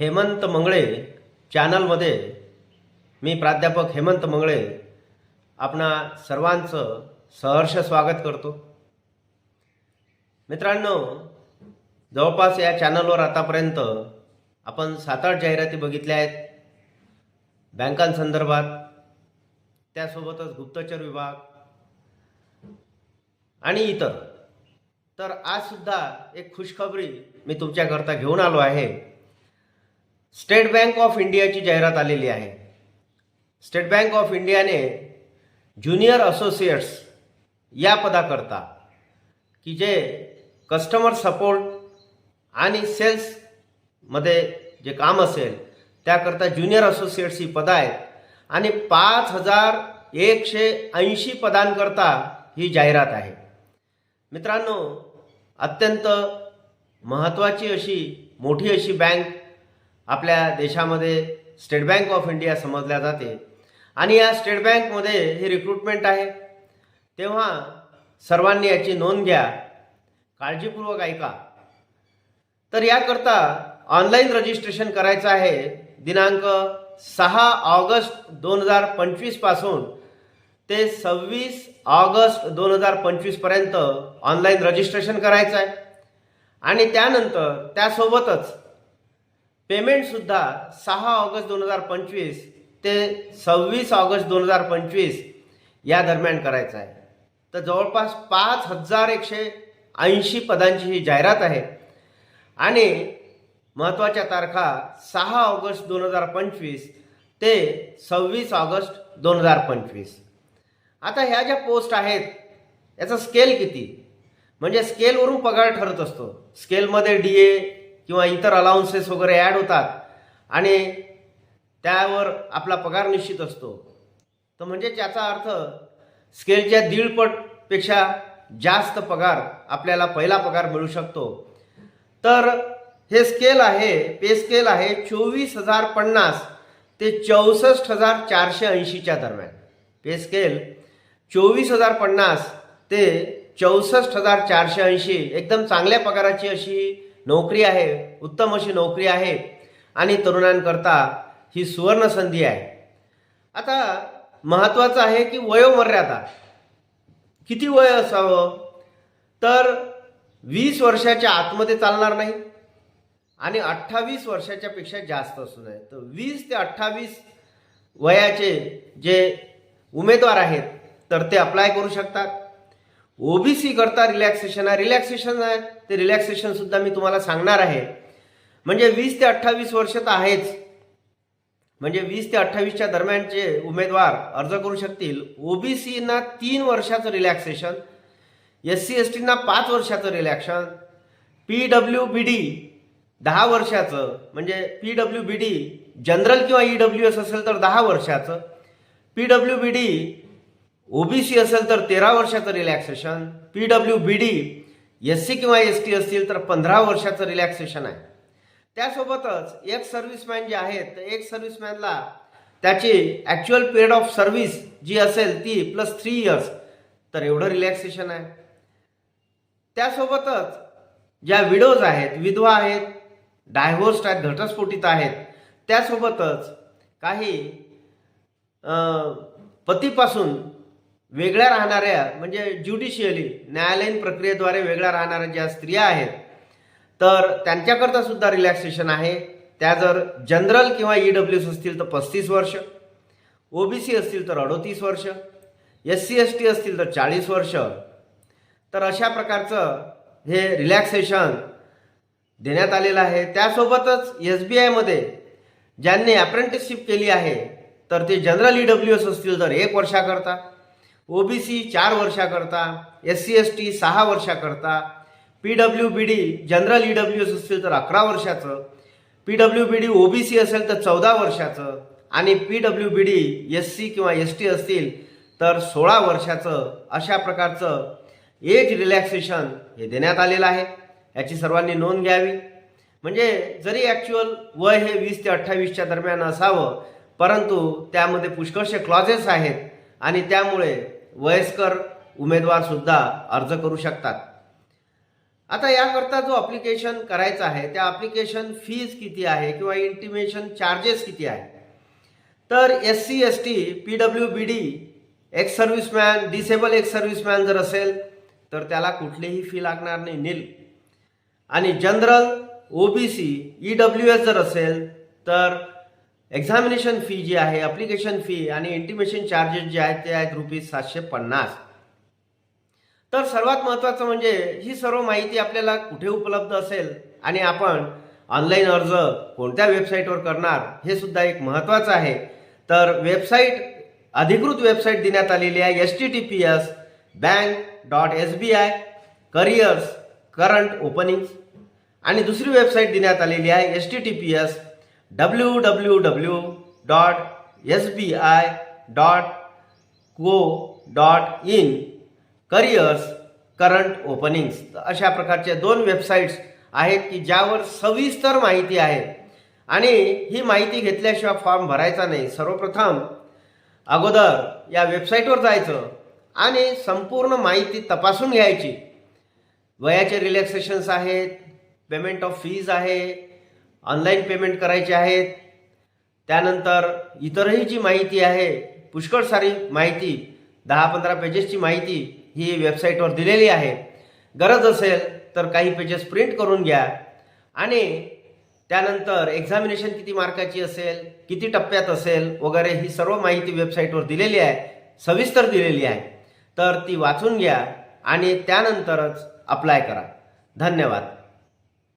हेमंत मंगळे चॅनलमध्ये मी प्राध्यापक हेमंत मंगळे आपणा सर्वांचं सहर्ष स्वागत करतो. मित्रांनो जवळपास या चॅनलवर आतापर्यंत आपण सात आठ जाहिराती बघितल्या आहेत. बँकांसंदर्भात त्यासोबतच गुप्तचर विभाग आणि इतर. तर आजसुद्धा एक खुशखबरी मी तुमच्याकरता घेऊन आलो आहे. स्टेट बँक ऑफ इंडियाची जाहिरात आलेली आहे. स्टेट बँक ऑफ इंडियाने ज्युनियर असोसिएट्स या पदाकरता की जे कस्टमर सपोर्ट आणि सेल्समध्ये जे काम असेल त्याकरता ज्युनियर असोसिएट्स ही पदं आहेत. आणि पाच हजार एकशे ऐंशी पदांकरता ही जाहिरात आहे. मित्रांनो अत्यंत महत्त्वाची अशी मोठी अशी बँक आपल्या देशामध्ये स्टेट बँक ऑफ इंडिया समजल्या जाते. आणि या स्टेट बँकमध्ये हे रिक्रुटमेंट आहे. तेव्हा सर्वांनी याची नोंद घ्या. काळजीपूर्वक ऐका. तर याकरता ऑनलाईन रजिस्ट्रेशन करायचं आहे. दिनांक सहा ऑगस्ट दोन हजार पंचवीसपासून ते सव्वीस ऑगस्ट दोन हजार पंचवीसपर्यंत ऑनलाईन रजिस्ट्रेशन करायचं आहे. आणि त्यानंतर त्यासोबतच पेमेंटसुद्धा सहा ऑगस्ट दोन हजार पंचवीस ते सव्वीस ऑगस्ट दोन हजार पंचवीस या दरम्यान करायचं आहे. तर जवळपास पाच हजार एकशे ऐंशी पदांची ही जाहिरात आहे. आणि महत्त्वाच्या तारखा सहा ऑगस्ट दोन हजार पंचवीस ते सव्वीस ऑगस्ट दोन हजार पंचवीस. आता ह्या ज्या पोस्ट आहेत याचा स्केल किती? म्हणजे स्केलवरून पगार ठरत असतो. स्केलमध्ये डी ए किंवा इतर अलाउन्सेस वगैरे ॲड होतात. आणि त्यावर आपला पगार निश्चित असतो. तर म्हणजे त्याचा अर्थ स्केलच्या दीडपटपेक्षा जास्त पगार आपल्याला पहिला पगार मिळू शकतो. तर हे स्केल आहे पे स्केल आहे चोवीस हजार पन्नास ते चौसष्ट हजार चारशे ऐंशीच्या दरम्यान. पे स्केल चोवीस हजार पन्नास ते चौसष्ट हजार चारशे ऐंशी. एकदम चांगल्या पगाराची अशी नोकरी आहे उत्तम अशी नोकरी आहे आणि तरुणांकरता ही सुवर्ण संधी आहे. आता महत्त्वाचं आहे की वयोमर्यादा. किती वय असावं? तर वीस वर्षाच्या आतमध्ये चालणार नाही आणि अठ्ठावीस वर्षाच्या पेक्षा जास्त असू नये. तर वीस ते अठ्ठावीस वयाचे जे उमेदवार आहेत तर ते अप्लाय करू शकतात. ओबीसी करता रिलॅक्सेशन आहे. रिलॅक्सेशन आहे. ते रिलॅक्सेशन सुद्धा मी तुम्हाला सांगणार आहे. म्हणजे वीस ते अठ्ठावीस वर्ष तर आहेच. म्हणजे वीस ते अठ्ठावीसच्या दरम्यानचे उमेदवार अर्ज करू शकतील. ओबीसीना तीन वर्षाचं रिलॅक्सेशन एस सी एस टीना पाच वर्षाचं relaxation P W B D दहा वर्षाचं म्हणजे P W B D general किंवा ई डब्ल्यू एस असेल तर दहा वर्षाचं P W B D OBC असेल तर तेरा वर्षाचं relaxation P W B D S C किंवा एस टी असतील तर पंधरा वर्षाचं रिलॅक्सेशन आहे. त्यासोबतच एक सर्व्हिसमॅन जे आहेत तर एक सर्व्हिसमॅनला त्याची ॲक्च्युअल पिरियड ऑफ सर्व्हिस जी असेल ती प्लस थ्री इयर्स तर एवढं रिलॅक्सेशन आहे. त्यासोबतच ज्या विडोज आहेत विधवा आहेत डायव्होर्स्ड आहेत घटस्फोटित आहेत त्यासोबतच काही पतीपासून वेगळ्या राहणाऱ्या म्हणजे ज्युडिशियली न्यायालयीन प्रक्रियेद्वारे वेगळ्या राहणाऱ्या ज्या स्त्रिया आहेत तर त्यांच्याकरता सुद्धा रिलॅक्सेशन आहे. त्या जर जनरल किंवा ई डब्ल्यू असतील तर पस्तीस वर्ष ओबीसी असतील तर अडोतीस वर्ष एस सी एस टी असतील तर चाळीस वर्ष. तर अशा प्रकारचं हे रिलॅक्सेशन देण्यात आलेलं आहे. त्यासोबतच एस बी आयमध्ये ज्यांनी अप्रेंटिसशिप केली आहे तर ते जनरल ई डब्ल्यू एस असतील तर एक वर्षाकरता. ओबीसी चार वर्षाकरता एस सी एस टी सहा वर्षाकरता P W B D general E W S असतील तर अकरा वर्षाचं P W B D OBC असेल तर चौदा वर्षाचं आणि P W B D S C किंवा एस टी असतील तर सोळा वर्षाचं अशा प्रकारचं एज रिलॅक्सेशन हे देण्यात आलेलं आहे. याची सर्वांनी नोंद घ्यावी. म्हणजे जरी ॲक्च्युअल वय हे वीस ते अठ्ठावीसच्या दरम्यान असावं परंतु त्यामध्ये पुष्कळसे क्लॉजेस आहेत आणि त्यामुळे वयस्कर उमेदवार सुद्धा अर्ज करू शकतात. आता याकरता जो अप्लिकेशन करायचा आहे त्या अप्लिकेशन फीज किती आहे किंवा इंटिमेशन चार्जेस किती आहे? तर S C S T P W B D ex serviceman disable ex serviceman जर असेल तर त्याला कुठलीही फी लागणार नाही नील आणि general O B C E W S जर असेल तर एक्झामिनेशन फी जी आहे अप्लिकेशन फी आणि इंटिमेशन चार्जेस जे आहेत ते आहेत रुपीज सातशे पन्नास. तर सर्वात महत्त्वाचं म्हणजे ही सर्व माहिती आपल्याला कुठे उपलब्ध असेल आणि आपण ऑनलाईन अर्ज कोणत्या वेबसाईटवर करणार हे सुद्धा एक महत्त्वाचं आहे. तर वेबसाईट अधिकृत वेबसाईट देण्यात आलेली आहे S T T P S bank dot S B I careers current openings आणि दुसरी वेबसाईट देण्यात आलेली आहे S T T P S W W W dot S B I dot co dot in careers current openings अशा प्रकारच्या दोन websites आहेत की ज्यावर सविस्तर माहिती आहे. आणि ही माहिती घेतल्याशिवाय फॉर्म भरायचा नाही. सर्वप्रथम अगोदर या वेबसाईटवर जायचं आणि संपूर्ण माहिती तपासून घ्यायची. वयाचे रिलॅक्सेशन्स आहेत पेमेंट ऑफ फीज आहे ऑनलाईन पेमेंट करायचे आहेत. त्यानंतर इतरही जी माहिती आहे पुष्कळ सारी माहिती दहा पंधरा पेजेसची माहिती ही वेबसाईटवर दिलेली आहे. गरज असेल तर काही पेजेस प्रिंट करून घ्या. आणि त्यानंतर एक्झामिनेशन किती मार्काची असेल किती टप्प्यात असेल वगैरे ही सर्व माहिती वेबसाईटवर दिलेली आहे सविस्तर दिलेली आहे. तर ती वाचून घ्या आणि त्यानंतरच अप्लाय करा. धन्यवाद.